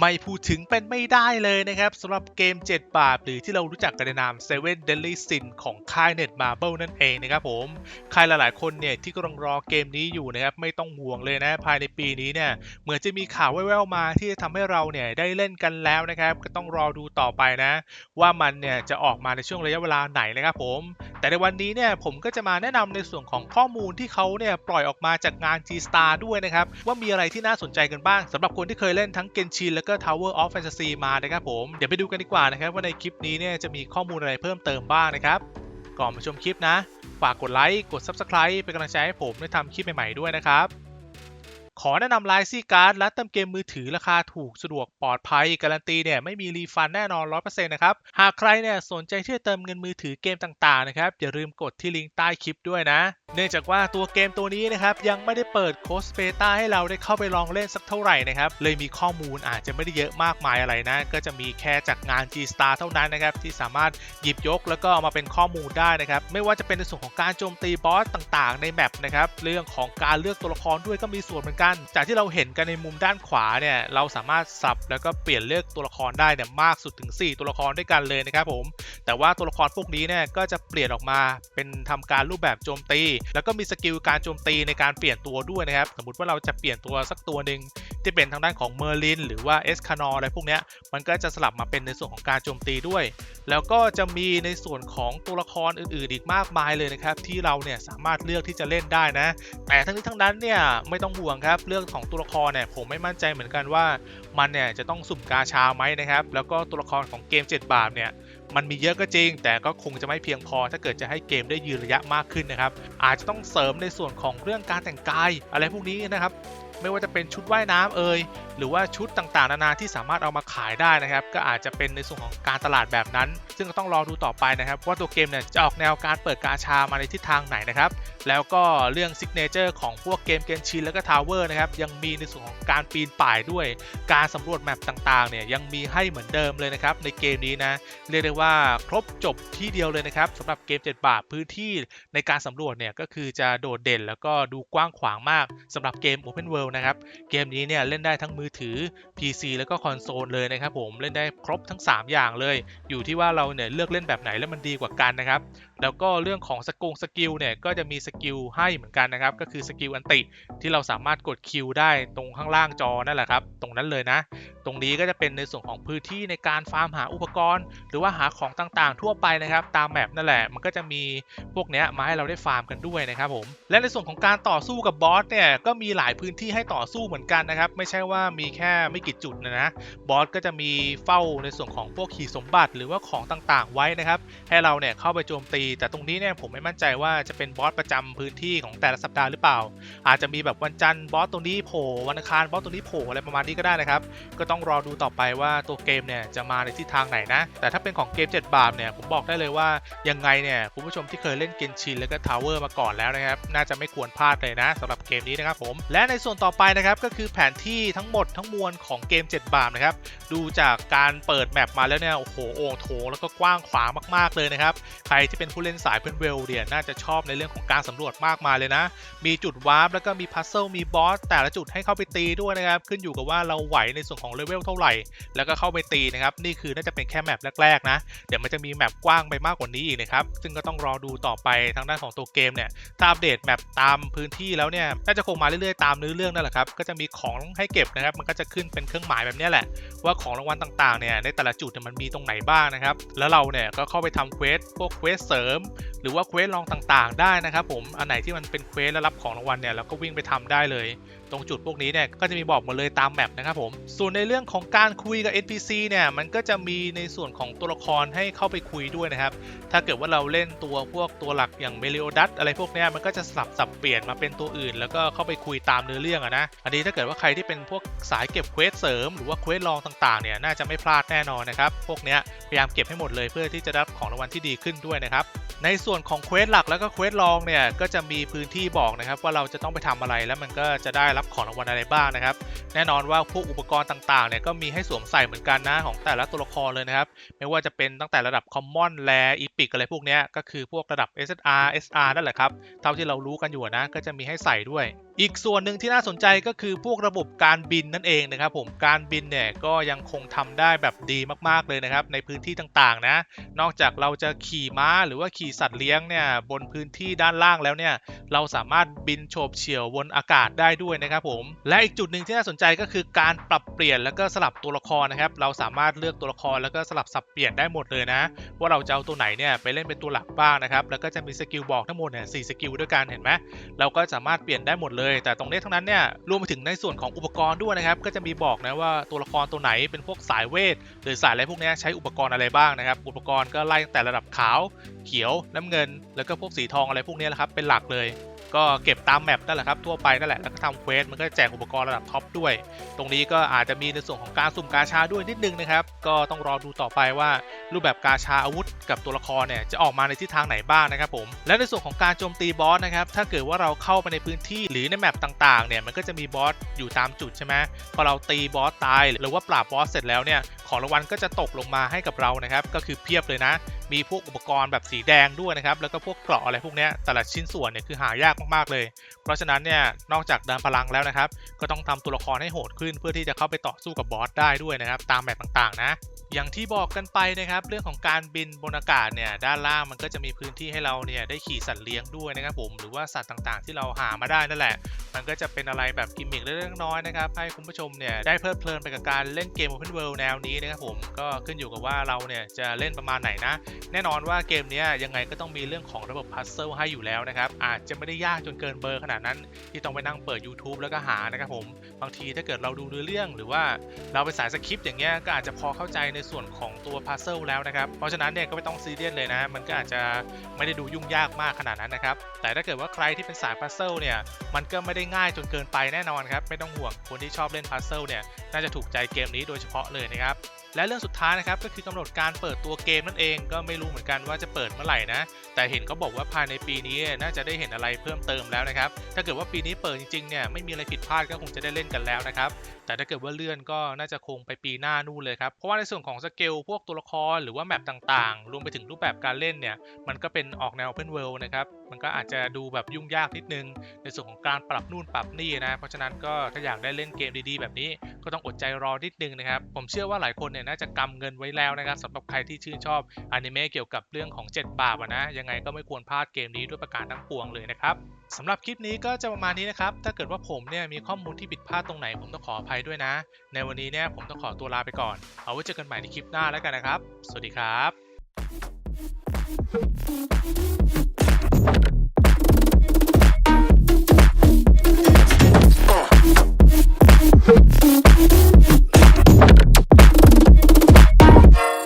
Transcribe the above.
ไม่พูดถึงเป็นไม่ได้เลยนะครับสำหรับเกม 7 บาท หรือที่เรารู้จักกันในนาม Seven Deadly Sin ของค่าย Net Marble นั่นเองนะครับผมใครหลายๆ คนเนี่ยที่กำลังรอเกมนี้อยู่นะครับไม่ต้องห่วงเลยนะภายในปีนี้เนี่ยเหมือนจะมีข่าวแว่วๆมาที่จะทำให้เราเนี่ยได้เล่นกันแล้วนะครับก็ต้องรอดูต่อไปนะ ว่ามันเนี่ยจะออกมาในช่วงระยะเวลาไหนนะครับผม แต่ในวันนี้เนี่ยผมก็จะมาแนะนำในส่วนของข้อมูลที่เขาเนี่ยปล่อยออกมาจากงาน G Star ด้วยนะครับว่ามีอะไรที่น่าสนใจกันบ้างสำหรับคนที่เคยเล่นทั้ง Genshin แล้วก็ Tower of Fantasy มานะครับผม เดี๋ยวไปดูกันดีกว่านะครับว่าในคลิปนี้เนี่ยจะมีข้อมูลอะไรเพิ่มเติมบ้างนะครับ ก่อนไปชมคลิปนะ ฝากกดไลค์ กด Subscribe เป็นกำลังใจให้ผมได้ทำคลิปใหม่ๆด้วยนะครับ ขอแนะนำไลซี่การ์ดและเติมเกมมือถือราคาถูกสะดวกปลอดภัย การันตีเนี่ยไม่มีรีฟันแน่นอน 100%นะครับ หากใครเนี่ยสนใจที่จะเติมเงินมือถือเกมต่างๆนะครับ อย่าลืมกดที่ลิงก์ใต้คลิปด้วยนะ เนื่องจากว่าตัวเกมตัวนี้นะครับ ยังไม่ได้เปิดโค้ดเบต้าให้เราได้เข้าไปลองเล่นสักเท่าไหร่นะครับ เลยมีข้อมูลอาจจะไม่ได้เยอะมากมายอะไรนะ ก็จะมีแค่จากงาน G Star เท่านั้นนะครับที่สามารถหยิบยกแล้วก็เอามาเป็นข้อมูลได้นะครับไม่ว่าจะเป็นในส่วนของการโจมตีบอสต่างๆ ในแมปนะครับเรื่องของการเลือกตัวละครด้วยก็มีส่วนเหมือนกันจากที่เราเห็นกันในมุมด้านขวาเนี่ยเราสามารถสับแล้วก็เปลี่ยนเลือกตัวละครได้เนี่ยมากสุดถึง 4 ตัวละครด้วยกันเลยนะครับผม แต่ว่าตัวละครพวกนี้เนี่ยก็จะเปลี่ยนออกมาเป็นทำการรูปแบบโจมตี แล้วก็มีสกิลการโจมตีในการเปลี่ยนตัวด้วยนะครับ สมมติว่าเราจะเปลี่ยนตัวสักตัวหนึ่ง ที่เป็นทางด้านของเมอร์ลินหรือว่าเอสคานออะไรพวกนี้มันก็จะสลับมาเป็นในส่วนของการโจมตีด้วย แล้วก็จะมีในส่วนของตัวละครอื่นๆอีกมากมายเลยนะครับที่เราเนี่ยสามารถเลือกที่จะเล่นได้นะ แต่ทั้งนี้ทั้งนั้นเนี่ยไม่ต้องห่วงครับเรื่องของตัวละครเนี่ยผมไม่มั่นใจเหมือนกันว่า มันเนี่ยจะต้องสุ่มกาชาไหมนะครับแล้วก็ตัวละครของเกม 7 บาทเนี่ยมันมีเยอะก็จริง แต่ก็คงจะไม่เพียงพอ ถ้าเกิดจะให้เกมได้ยืนระยะมากขึ้นนะครับ อาจจะต้องเสริมในส่วนของเรื่องการแต่งกายอะไรพวกนี้นะครับ ไม่ว่าจะเป็นชุดว่ายน้ำเอ่ยหรือว่าชุดต่างๆ นานาที่สามารถเอามาขายได้นะครับ ก็อาจจะเป็นในส่วนของการตลาดแบบนั้น ซึ่งก็ต้องรอดูต่อไปนะครับ ว่าตัวเกมเนี่ยจะออกแนวการเปิดกาชามาในทิศทางไหนนะครับ แล้วก็เรื่องซิกเนเจอร์ของพวกเกมเกนชินแล้วก็ทาวเวอร์นะครับ ยังมีในส่วนของการปีนป่ายด้วย การสำรวจแมปต่างๆ เนี่ยยังมีให้เหมือนเดิมเลยนะครับในเกมนี้นะ เรียกได้ว่าครบจบที่เดียวเลยนะครับสำหรับเกม 7 บาทพื้นที่ในการสำรวจเนี่ยก็คือจะโดดเด่นแล้วก็ดูกว้างขวางมากสำหรับเกม Open World นะครับ เกมนี้เนี่ยเล่นได้ทั้งมือถือ PC แล้วก็คอนโซลเลยนะครับผมเล่นได้ครบทั้ง 3 อย่างเลย อยู่ที่ว่าเราเนี่ยเลือกเล่นแบบไหนแล้วมันดีกว่ากันนะครับ แล้วก็เรื่องของสกงสกิลเนี่ยก็จะมีสกิลให้เหมือนกันนะครับ ก็คือสกิลอันติที่เราสามารถกดคิวได้ตรงข้างล่างจอนั่นแหละครับ ตรงนั้นเลยนะ ตรงนี้ก็จะเป็นในส่วนของพื้นที่ในการฟาร์มหาอุปกรณ์ หรือว่าหาของต่างๆ ทั่วไปนะครับ ตามแมปนั่นแหละ มันก็จะมีพวกเนี้ยมาให้เราได้ฟาร์มกันด้วยนะครับผม และในส่วนของการต่อสู้กับบอสเนี่ยก็มีหลายพื้นที่ใให้ต่อสู้เหมือนกันนะครับ ไม่ใช่ว่ามีแค่ไม่กี่จุดนะนะบอสก็จะมีเฝ้าในส่วนของพวกขีสมบัติหรือว่าของต่างๆ ไว้นะครับ ให้เราเนี่ยเข้าไปโจมตี แต่ตรงนี้เนี่ยผมไม่มั่นใจว่าจะเป็นบอสประจำพื้นที่ของแต่ละสัปดาห์หรือเปล่า อาจจะมีแบบวันจันทร์บอสตรงนี้โผล่วันอังคารบอสตรงนี้โผล่อะไรประมาณนี้ก็ได้นะครับ ก็ต้องรอดูต่อไปว่าตัวเกมเนี่ยจะมาในทิศทางไหนนะ แต่ถ้าเป็นของเกม 7 บาทเนี่ยผมบอกได้เลยว่ายังไงเนี่ยคุณผู้ชมที่เคยเล่นเกนชินแล้วก็ทาวเวอร์มาก่อนแล้วนะครับ น่าจะไม่ควรพลาดเลยนะสำหรับเกมนี้นะครับผมและในส่วนต่อ่อไปนะครับก็คือแผนที่ทั้งหมดทั้งมวลของเกม 7 บาทนะครับ ดูจากการเปิดแมปมาแล้วเนี่ยโอ้โหโอ่งโถงแล้วก็กว้างขวางมากๆเลยนะครับ ใครที่เป็นผู้เล่นสายเป็นเวลเนี่ยน่าจะชอบในเรื่องของการสำรวจมากมายเลยนะ มีจุดวาร์ปแล้วก็มีพัซเซิลมีบอสแต่ละจุดให้เข้าไปตีด้วยนะครับ ขึ้นอยู่กับว่าเราไหวในส่วนของเลเวลเท่าไหร่ แล้วก็เข้าไปตีนะครับนี่คือน่าจะเป็นแค่แมปแรกๆนะ เดี๋ยวมันจะมีแมปกว้างไปมากกว่านี้อีกนะครับซึ่งก็ต้องรอดูต่อไปทางด้านของตัวเกมเนี่ยถ้าอัปเดตแมปตามพื้นที่แล้วเนี่ยน่าจะคงมาเรื่อยๆตามเนื้อเรื่องนั่นแหละครับก็จะมีของให้เก็บนะครับ มันก็จะขึ้นเป็นเครื่องหมายแบบนี้แหละ ว่าของรางวัลต่างๆเนี่ยในแต่ละจุดมันมีตรงไหนบ้างนะครับ แล้วเราเนี่ยก็เข้าไปทำเควสพวกเควสเสริม หรือว่าเควสลองต่างๆ ได้นะครับ ผมอันไหนที่มันเป็นเควสแล้วรับของรางวัลเนี่ยเราก็วิ่งไปทำได้เลย ตรงจุดพวกนี้เนี่ยก็จะมีบอกหมดเลยตามแมปนะครับผม ส่วนในเรื่องของการคุยกับ NPC เนี่ยมันก็จะมีในส่วนของตัวละครให้เข้าไปคุยด้วยนะครับ ถ้าเกิดว่าเราเล่นตัวพวกตัวหลักอย่างเมลิโอดัสอะไรพวกนี้มันก็จะสลับสับเปลี่ยนมาเป็นตัวอื่น แล้วก็เข้าไปคุยตามเนื้อเรื่องอะนะ อันนี้ถ้าเกิดว่าใครที่เป็นพวกสายเก็บเควสเสริมหรือว่าเควสลองต่างๆเนี่ยน่าจะไม่พลาดแน่นอนนะครับ พวกนี้พยายามเก็บให้หมดเลยเพื่อที่จะได้ของรางวัลที่ดีขึ้นด้วยนะครับในส่วนของเควสหลักแล้วก็เควสลองเนี่ยก็จะมีพื้นที่บอกนะครับว่าเราจะต้องไปทำอะไรแล้วมันก็จะได้รับของรางวัลอะไรบ้างนะครับ แน่นอนว่าพวกอุปกรณ์ต่างๆเนี่ยก็มีให้สวมใส่เหมือนกันนะของแต่ละตัวละครเลยนะครับ ไม่ว่าจะเป็นตั้งแต่ระดับคอมมอนแ a อีพิกอะไรพวกนี้ก็คือพวกระดับ SSR SR นั่นแหละครับ เท่าที่เรารู้กันอยู่นะก็จะมีให้ใส่ด้วย อีกส่วนหนึ่งที่น่าสนใจก็คือพวกระบบการบินนั่นเองนะครับผมการบินเนี่ยก็ยังคงทำได้แบบดีมากๆเลยนะครับในพื้นที่ต่างๆนะ นอกจากเราจะขี่ม้าหรือว่าขี่สัตว์เลี้ยงเนี่ยบนพื้นที่ด้านล่างแล้วเนี่ยเราสามารถบินโฉบเฉี่ยวบนอากาศได้ด้วยนะครับผมและอีกจุดหนึ่งที่น่าสนใจก็คือการปรับเปลี่ยนแล้วก็สลับตัวละครนะครับเราสามารถเลือกตัวละครแล้วก็สลับสับเปลี่ยนได้หมดเลยนะ ว่าเราจะเอาตัวไหนเนี่ยไปเล่นเป็นตัวหลักบ้างนะครับแล้วก็จะมีสกิลบอกทั้งหมดเนี่ยสสกิลด้วยกันเห็นไหมเราก็สามารถเปลี่ยนได้หมดเลยแต่ตรงนี้ทั้งนั้นเนี่ยรวมไปถึงในส่วนของอุปกรณ์ด้วยนะครับ ก็จะมีบอกนะว่าตัวละครตัวไหนเป็นพวกสายเวท หรือสายอะไรพวกนี้ใช้อุปกรณ์อะไรบ้างนะครับ อุปกรณ์ก็ไล่ตั้งแต่ระดับขาว เขียว น้ำเงิน แล้วก็พวกสีทองอะไรพวกนี้แหละครับเป็นหลักเลย ก็เก็บตามแมปนั่นแหละครับทั่วไปนั่นแหละแล้วก็ทำเควสมันก็แจกอุปกรณ์ระดับท็อปด้วย ตรงนี้ก็อาจจะมีในส่วนของการสุ่มกาชาด้วยนิดนึงนะครับ ก็ต้องรอดูต่อไปว่ารูปแบบกาชาอาวุธกับตัวละครเนี่ยจะออกมาในทิศทางไหนบ้างนะครับผมและในส่วนของการโจมตีบอสนะครับถ้าเกิดว่าเราเข้าไปในพื้นที่หรือในแมปต่างๆเนี่ยมันก็จะมีบอสอยู่ตามจุดใช่ไหมพอเราตีบอสตาย หรือว่าปราบบอสเสร็จแล้วเนี่ยของรางวัลก็จะตกลงมาให้กับเรานะครับก็คือเพียบเลยนะ มีพวกอุปกรณ์แบบสีแดงด้วยนะครับ แล้วก็พวกเกราะอะไรพวกนี้แต่ละชิ้นส่วนเนี่ยคือหายากมากๆเลย เพราะฉะนั้นเนี่ยนอกจากเดินพลังแล้วนะครับ ก็ต้องทำตัวละครให้โหดขึ้น เพื่อที่จะเข้าไปต่อสู้กับบอสได้ด้วยนะครับ ตามแบบต่างๆ นะอย่างที่บอกกันไปนะครับ เรื่องของการบินบนอากาศเนี่ยด้านล่างมันก็จะมีพื้นที่ให้เราเนี่ยได้ขี่สัตว์เลี้ยงด้วยนะครับผมหรือว่าสัตว์ต่างๆ ที่เราหามาได้นั่นแหละ มันก็จะเป็นอะไรแบบกิมมิคเล็กๆน้อยๆนะครับให้คุณผู้ชมเนี่ยได้เพลิดเพลินไปกับการเล่นเกม Open World แนวนี้นะครับผมก็ขึ้นอยู่กับว่าเราเนี่ยจะเล่นประมาณไหนนะแน่นอนว่าเกมนี้ยังไงก็ต้องมีเรื่องของระบบพัซเซิลให้อยู่แล้วนะครับ อาจจะไม่ได้ยากจนเกินเบอร์ขนาดนั้นที่ต้องไปนั่งเปิด YouTube แล้วก็หานะครับผมบางทีถ้าเกิดเราดูเนื้อเรื่องหรือว่าเราไปสายสคริปต์อย่างเงี้ยก็อาจจะพอเข้าใจในส่วนของตัวพัซเซิลแล้วนะครับ เพราะฉะนั้นเนี่ยก็ไม่ต้องซีเรียสเลยนะ มันก็อาจจะไม่ได้ดูยุ่งยากมากขนาดนั้นนะครับ แต่ถ้าเกิดว่าใครที่เป็นสายพัซเซิลเนี่ย มันก็ไม่ได้ง่ายจนเกินไปแน่นอนครับ ไม่ต้องห่วงคนที่ชอบเล่นพัซเซิลเนี่ย น่าจะถูกใจเกมนี้โดยเฉพาะเลยนะครับ และเรื่องสุดท้ายนะครับก็คือกำหนดการเปิดตัวเกมนั่นเองก็ไม่รู้เหมือนกันว่าจะเปิดเมื่อไหร่นะ แต่เห็นเขาบอกว่าภายในปีนี้น่าจะได้เห็นอะไรเพิ่มเติมแล้วนะครับ ถ้าเกิดว่าปีนี้เปิดจริงๆเนี่ยไม่มีอะไรผิดพลาดก็คงจะได้เล่นกันแล้วนะครับ แต่ถ้าเกิดว่าเลื่อนก็น่าจะคงไปปีหน้านู่นเลยครับ เพราะว่าในส่วนของสเกลพวกตัวละครหรือว่าแมปต่างๆ รวมไปถึงรูปแบบการเล่นเนี่ยมันก็เป็นออกแนว Open World นะครับ มันก็อาจจะดูแบบยุ่งยากนิดนึง ในส่วนของการปรับนู่นปรับนี่นะ เพราะฉะนั้นก็ถ้าอยากได้เล่นเกมดีๆ แบบนี้ก็ต้องอดใจรอนิดนึงนะครับ ผมเชื่อว่าหลายคนเนี่ยน่าจะกำเงินไว้แล้วนะครับสำหรับใครที่ชื่นชอบอนิเมะเกี่ยวกับเรื่องของ 7 บาปนะยังไงก็ไม่ควรพลาดเกมนี้ด้วยประการทั้งปวงเลยนะครับสำหรับคลิปนี้ก็จะประมาณนี้นะครับ ถ้าเกิดว่าผมเนี่ยมีข้อมูลที่ผิดพลาดตรงไหนผมต้องขออภัยด้วยนะ ในวันนี้เนี่ยผมต้องขอตัวลาไปก่อน เอาไว้เจอกันใหม่ในคลิปหน้าแล้วกันนะครับ สวัสดีครับ